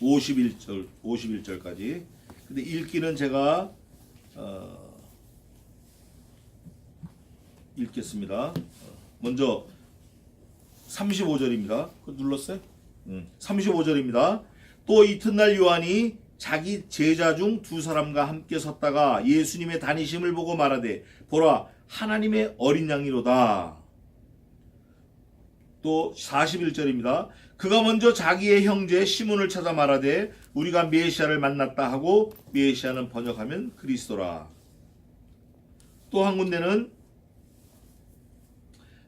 51절 51절까지. 근데 읽기는 제가 어, 읽겠습니다. 어, 먼저 35절입니다. 그 눌렀어요? 음, 35절입니다. 또 이튿날 요한이 자기 제자 중 두 사람과 함께 섰다가 예수님의 다니심을 보고 말하되 보라 하나님의 어린 양이로다. 또 41절입니다. 그가 먼저 자기의 형제 시몬을 찾아 말하되 우리가 메시아를 만났다 하고 메시아는 번역하면 그리스도라. 또 한 군데는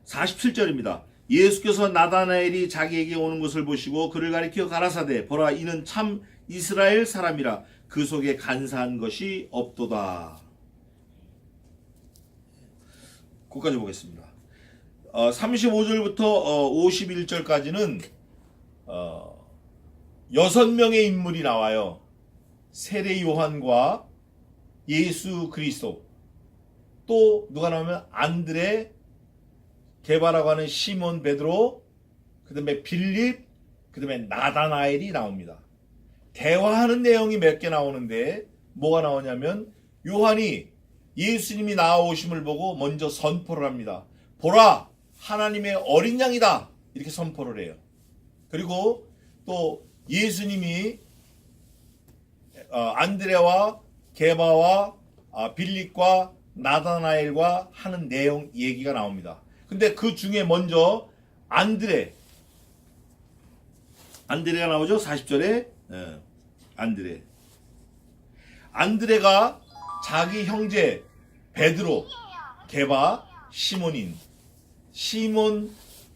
47절입니다. 예수께서 나다나엘이 자기에게 오는 것을 보시고 그를 가리켜 가라사대 보라 이는 참 이스라엘 사람이라 그 속에 간사한 것이 없도다. 거기까지 보겠습니다. 어, 35절부터 어, 51절까지는 어, 여섯 명의 인물이 나와요. 세례 요한과 예수 그리스도 또 누가 나오면 안드레 게바라고 하는 시몬 베드로 그 다음에 빌립 그 다음에 나다나엘이 나옵니다. 대화하는 내용이 몇 개 나오는데 뭐가 나오냐면 요한이 예수님이 나오심을 보고 먼저 선포를 합니다. 보라 하나님의 어린 양이다. 이렇게 선포를 해요. 그리고 또 예수님이 어, 안드레와 게바와 아, 빌립과 나다나엘과 하는 내용 얘기가 나옵니다. 근데 그 중에 먼저 안드레. 안드레가 나오죠? 40절에? 예, 안드레. 안드레가 자기 형제 베드로 게바 시몬인 시몬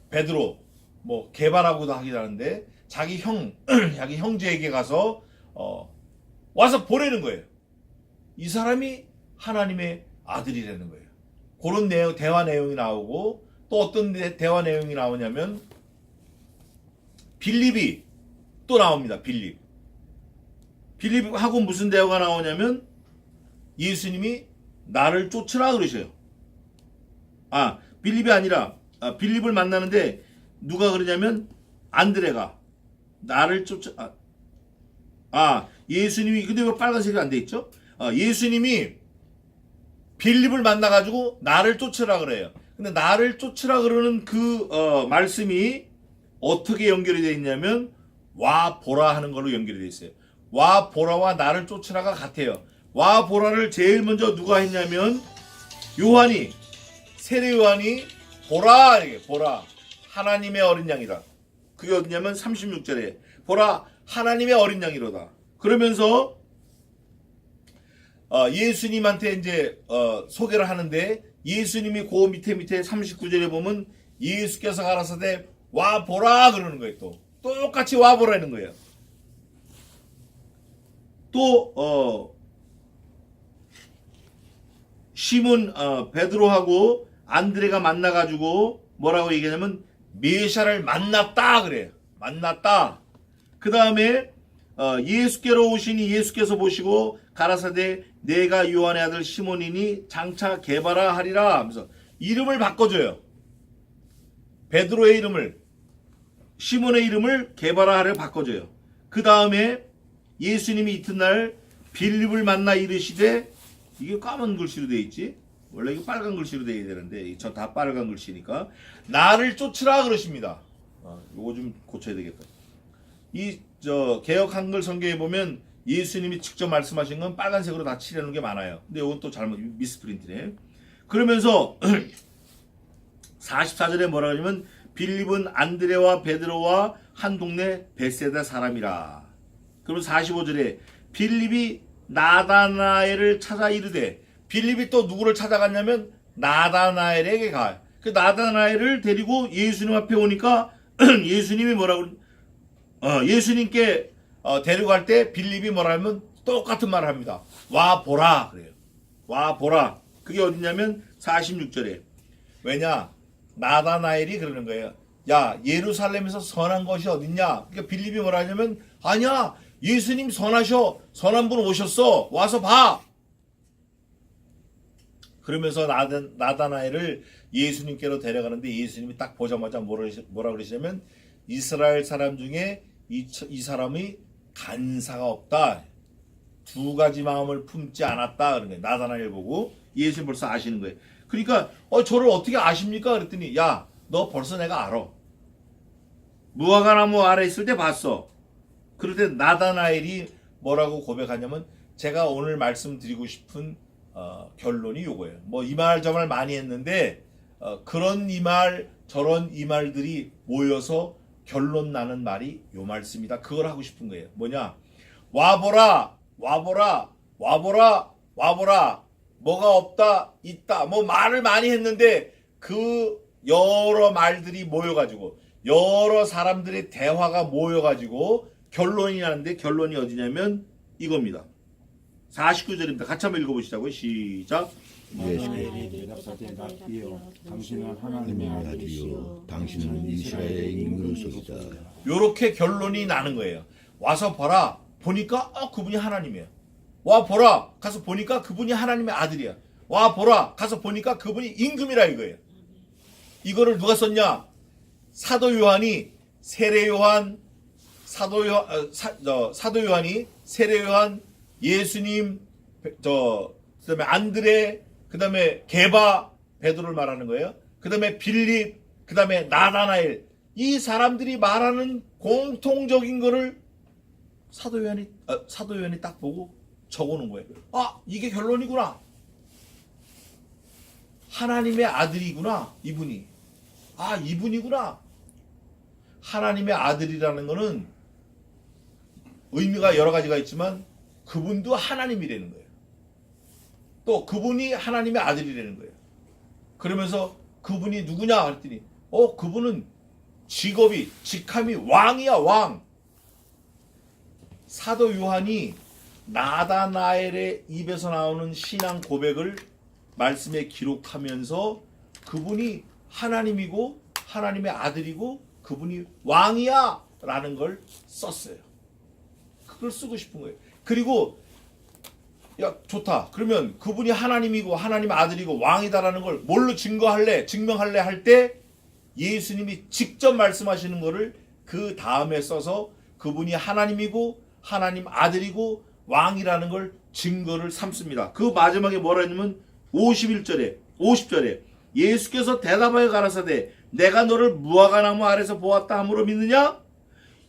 베드로 뭐 게바라고도 하기도 하는데 자기 형 자기 형제에게 가서 어, 와서 보내는 거예요. 이 사람이 하나님의 아들이라는 거예요. 그런 내용 대화 내용이 나오고 또 어떤 대- 대화 내용이 나오냐면 빌립이 또 나옵니다. 빌립. 빌립하고 무슨 대화가 나오냐면 예수님이 나를 쫓으라 그러셔요. 아, 빌립이 아니라 아, 빌립을 만나는데 누가 그러냐면 안드레가 나를 쫓아 아, 아 예수님이 근데 왜 빨간색이 안 돼 있죠? 아, 예수님이 빌립을 만나 가지고 나를 쫓으라 그래요. 근데 나를 쫓으라 그러는 그 어, 말씀이 어떻게 연결이 되어 있냐면 와 보라 하는 걸로 연결이 되어 있어요. 와 보라와 나를 쫓으라가 같아요. 와 보라를 제일 먼저 누가 했냐면 요한이 세례 요한이 보라 이게 보라 하나님의 어린 양이다. 그게 어디냐면 36절에 보라 하나님의 어린 양이로다. 그러면서 어, 예수님한테 이제 어, 소개를 하는데 예수님이 그 밑에 밑에 39절에 보면 예수께서 가라사대 와 보라 그러는 거예요 또 똑같이 와 보라는 거예요. 또 어, 시몬 어, 베드로하고 안드레가 만나가지고 뭐라고 얘기하냐면 메시아를 만났다 그래요. 만났다. 그 다음에 어, 예수께로 오시니 예수께서 보시고 가라사대 내가 요한의 아들 시몬이니 장차 개바라 하리라 하면서 이름을 바꿔줘요. 베드로의 이름을 시몬의 이름을 개바라 하를 바꿔줘요. 그 다음에 예수님이 이튿날 빌립을 만나 이르시되 이게 까만 글씨로 돼 있지? 원래 이거 빨간 글씨로 돼야 되는데 저 다 빨간 글씨니까 나를 쫓으라 그러십니다. 아, 요거 좀 고쳐야 되겠다. 이 저 개혁 한글 성경에 보면 예수님이 직접 말씀하신 건 빨간색으로 다 칠해놓은 게 많아요. 근데 이건 또 잘못 미스프린트네. 그러면서 44절에 뭐라 그러냐면 빌립은 안드레와 베드로와 한 동네 베세다 사람이라. 그리고 45절에 빌립이 나다나엘을 찾아 이르되 빌립이 또 누구를 찾아갔냐면 나다나엘에게 가. 그 나다나엘을 데리고 예수님 앞에 오니까 예수님이 뭐라고 어, 예수님께 어, 데려갈 때 빌립이 뭐라면 똑같은 말을 합니다. 와 보라 그래요. 와 보라. 그게 어디냐면 46절에 왜냐 나다나엘이 그러는 거예요. 야 예루살렘에서 선한 것이 어딨냐? 그러니까 빌립이 뭐라 하냐면 아니야 예수님 선하셔 선한 분 오셨어 와서 봐. 그러면서 나다, 나다나엘을 예수님께로 데려가는데 예수님이 딱 보자마자 뭐라, 그러시- 뭐라 그러시냐면 이스라엘 사람 중에 이, 처- 이 사람이 간사가 없다. 두 가지 마음을 품지 않았다. 그런 거예요. 나다나엘 보고 예수님 벌써 아시는 거예요. 그러니까 어 저를 어떻게 아십니까? 그랬더니 야 너 벌써 내가 알아. 무화과나무 아래 있을 때 봤어. 그럴 때 나다나엘이 뭐라고 고백하냐면 제가 오늘 말씀드리고 싶은 어, 결론이 요거예요. 뭐 이 말 저 말 많이 했는데 어, 그런 이 말 저런 이 말들이 모여서 결론 나는 말이 요 말씀이다. 그걸 하고 싶은 거예요. 뭐냐? 와보라, 와보라, 와보라, 와보라. 뭐가 없다, 있다. 뭐 말을 많이 했는데 그 여러 말들이 모여가지고 여러 사람들의 대화가 모여가지고 결론이 나는데 결론이 어디냐면 이겁니다. 49절입니다. 같이 한번 읽어보시자고요. 시작. 나다나엘이 대답하되 낫기요 당신은 하나님의 아들이요 당신은 이스라엘의 임금소이다 요렇게 결론이 나는 거예요. 와서 봐라. 보니까 어 그분이 하나님이에요. 와 보라. 가서 보니까 그분이 하나님의 아들이야. 와 보라. 가서 보니까 그분이 임금이라 이거예요. 이거를 누가 썼냐? 사도 요한이 세례 요한 사도 요 어, 사, 저, 사도 요한이 세례 요한 예수님 저 그 다음에 안드레 그 다음에 게바 베드로를 말하는 거예요. 그 다음에 빌립 그 다음에 나다나엘 이 사람들이 말하는 공통적인 거를 사도 요한이 어, 사도 요한이 딱 보고 적어놓은 거예요. 아 이게 결론이구나. 하나님의 아들이구나 이분이. 아 이분이구나. 하나님의 아들이라는 거는 의미가 여러 가지가 있지만 그분도 하나님이라는 거예요. 또 그분이 하나님의 아들이라는 거예요. 그러면서 그분이 누구냐 그랬더니 어 그분은 직업이 직함이 왕이야 왕. 사도 요한이 나다나엘의 입에서 나오는 신앙 고백을 말씀에 기록하면서 그분이 하나님이고 하나님의 아들이고 그분이 왕이야 라는 걸 썼어요. 그걸 쓰고 싶은 거예요. 그리고 야 좋다. 그러면 그분이 하나님이고 하나님 아들이고 왕이다라는 걸 뭘로 증거할래? 증명할래 할 때 예수님이 직접 말씀하시는 거를 그 다음에 써서 그분이 하나님이고 하나님 아들이고 왕이라는 걸 증거를 삼습니다. 그 마지막에 뭐라 했냐면 51절에 50절에 예수께서 대답하여 가라사대 내가 너를 무화과나무 아래서 보았다 함으로 믿느냐?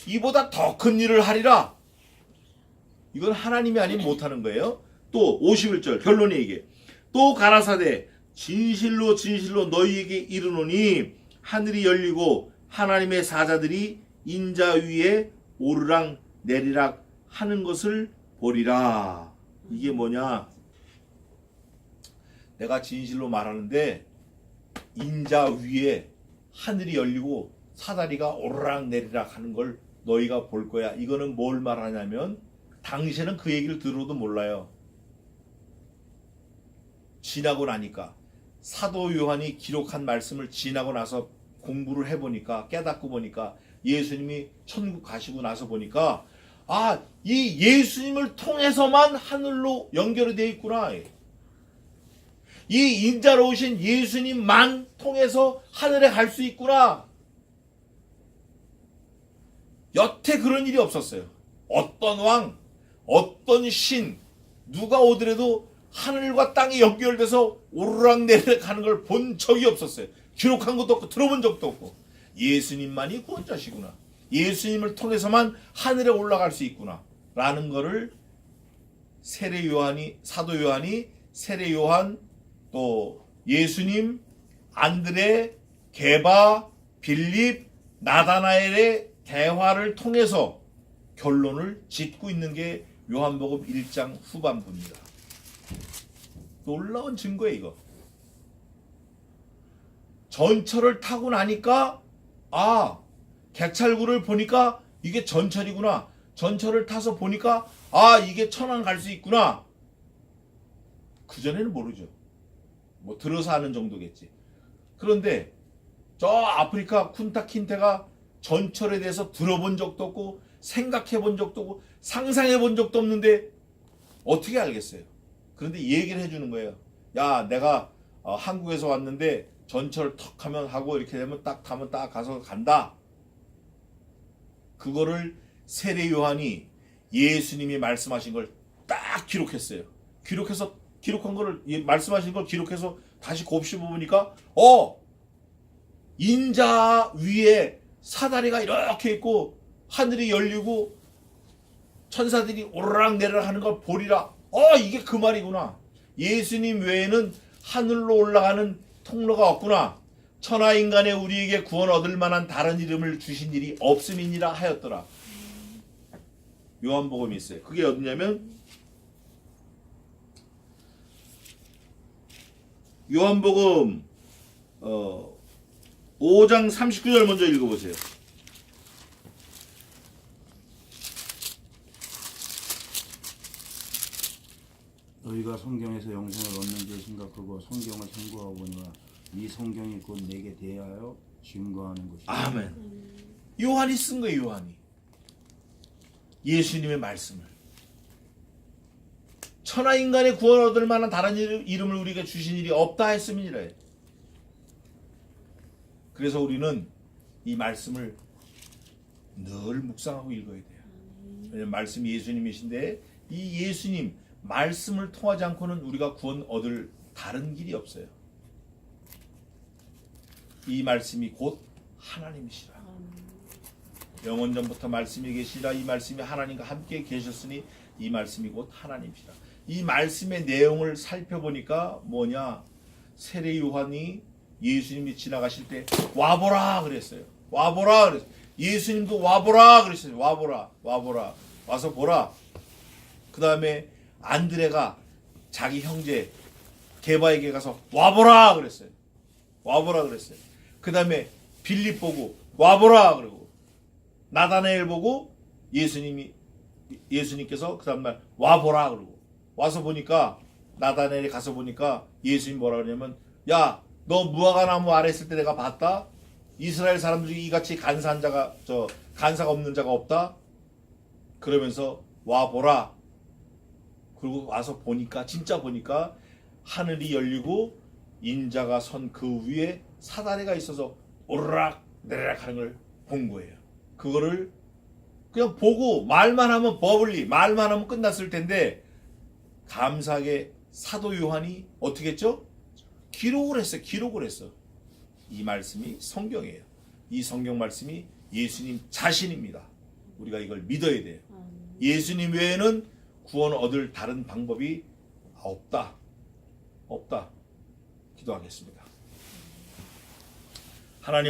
이보다 더 큰 일을 하리라. 이건 하나님이 아니면 못하는 거예요. 또 51절 결론이 이게 또 가라사대 진실로 진실로 너희에게 이르노니 하늘이 열리고 하나님의 사자들이 인자 위에 오르락 내리락 하는 것을 보리라. 이게 뭐냐? 내가 진실로 말하는데 인자 위에 하늘이 열리고 사다리가 오르락 내리락 하는 걸 너희가 볼 거야. 이거는 뭘 말하냐면 당신은 그 얘기를 들어도 몰라요. 지나고 나니까 사도 요한이 기록한 말씀을 지나고 나서 공부를 해보니까 깨닫고 보니까 예수님이 천국 가시고 나서 보니까 아 이 예수님을 통해서만 하늘로 연결이 돼 있구나. 이 인자로우신 예수님만 통해서 하늘에 갈 수 있구나. 여태 그런 일이 없었어요. 어떤 왕, 어떤 신, 누가 오더라도 하늘과 땅이 연결돼서 오르락내리락 하는 걸 본 적이 없었어요. 기록한 것도 없고 들어본 적도 없고 예수님만이 구원자시구나. 예수님을 통해서만 하늘에 올라갈 수 있구나. 라는 거를 세례 요한이 사도 요한이 세례 요한 또 예수님 안드레 게바 빌립 나다나엘의 대화를 통해서 결론을 짓고 있는 게 요한복음 1장 후반부입니다. 놀라운 증거예요, 이거. 전철을 타고 나니까 아, 개찰구를 보니까 이게 전철이구나. 전철을 타서 보니까 아, 이게 천안 갈 수 있구나. 그전에는 모르죠. 뭐 들어서 하는 정도겠지. 그런데 저 아프리카 쿤타킨테가 전철에 대해서 들어본 적도 없고 생각해 본 적도 없고 상상해 본 적도 없는데 어떻게 알겠어요? 그런데 얘기를 해주는 거예요. 야, 내가 어, 한국에서 왔는데 전철 턱 하면 하고 이렇게 되면 딱 타면 딱 가서 간다. 그거를 세례 요한이 예수님이 말씀하신 걸 딱 기록했어요. 기록해서 기록한 거를 예, 말씀하신 걸 기록해서 다시 곱씹어 보니까 어 인자 위에 사다리가 이렇게 있고 하늘이 열리고 천사들이 오르락 내리락 하는 걸 보리라. 어 이게 그 말이구나. 예수님 외에는 하늘로 올라가는 통로가 없구나. 천하 인간의 우리에게 구원 얻을 만한 다른 이름을 주신 일이 없음이니라 하였더라. 요한복음이 있어요. 그게 어디냐면 요한복음 어 5장 39절 먼저 읽어보세요. 너희가 성경에서 영생을 얻는 줄 생각하고 성경을 참고하고 보니와 이 성경이 곧 내게 대하여 증거하는 것이다. 아멘. 요한이 쓴 거예요, 요한이. 예수님의 말씀을. 천하 인간의 구원 얻을 만한 다른 이름- 이름을 우리가 주신 일이 없다 했음이니라. 그래서 우리는 이 말씀을 늘 묵상하고 읽어야 돼요. 왜냐면 말씀이 예수님이신데 이 예수님 말씀을 통하지 않고는 우리가 구원 얻을 다른 길이 없어요. 이 말씀이 곧 하나님이시라. 영원 전부터 말씀이 계시라 이 말씀이 하나님과 함께 계셨으니 이 말씀이 곧 하나님이시라. 이 말씀의 내용을 살펴보니까 뭐냐? 세례 요한이 예수님이 지나가실 때 와보라 그랬어요. 와보라 그랬어요. 예수님도 와보라 그랬어요. 와보라, 와보라, 와서 보라. 그 다음에 안드레가 자기 형제 게바에게 가서 와보라 그랬어요. 와보라 그랬어요. 그 다음에 빌립 보고 와보라 그러고 나다나엘 보고 예수님이 예수님께서 그 다음날 와보라 그러고 와서 보니까 나다나엘이 가서 보니까 예수님 뭐라 그러냐면 야 너 무화과 나무 아래 있을 때 내가 봤다 이스라엘 사람들 중에 이같이 간사한 자가 저 간사가 없는 자가 없다 그러면서 와보라 그리고 와서 보니까 진짜 보니까 하늘이 열리고 인자가 선 그 위에 사다리가 있어서 오르락 내리락 하는 걸 본 거예요. 그거를 그냥 보고 말만 하면 버블리 말만 하면 끝났을 텐데 감사하게 사도 요한이 어떻게 했죠? 기록을 했어요. 기록을 했어. 이 말씀이 성경이에요. 이 성경 말씀이 예수님 자신입니다. 우리가 이걸 믿어야 돼요. 예수님 외에는 구원 얻을 다른 방법이 없다. 없다. 기도하겠습니다. 하나님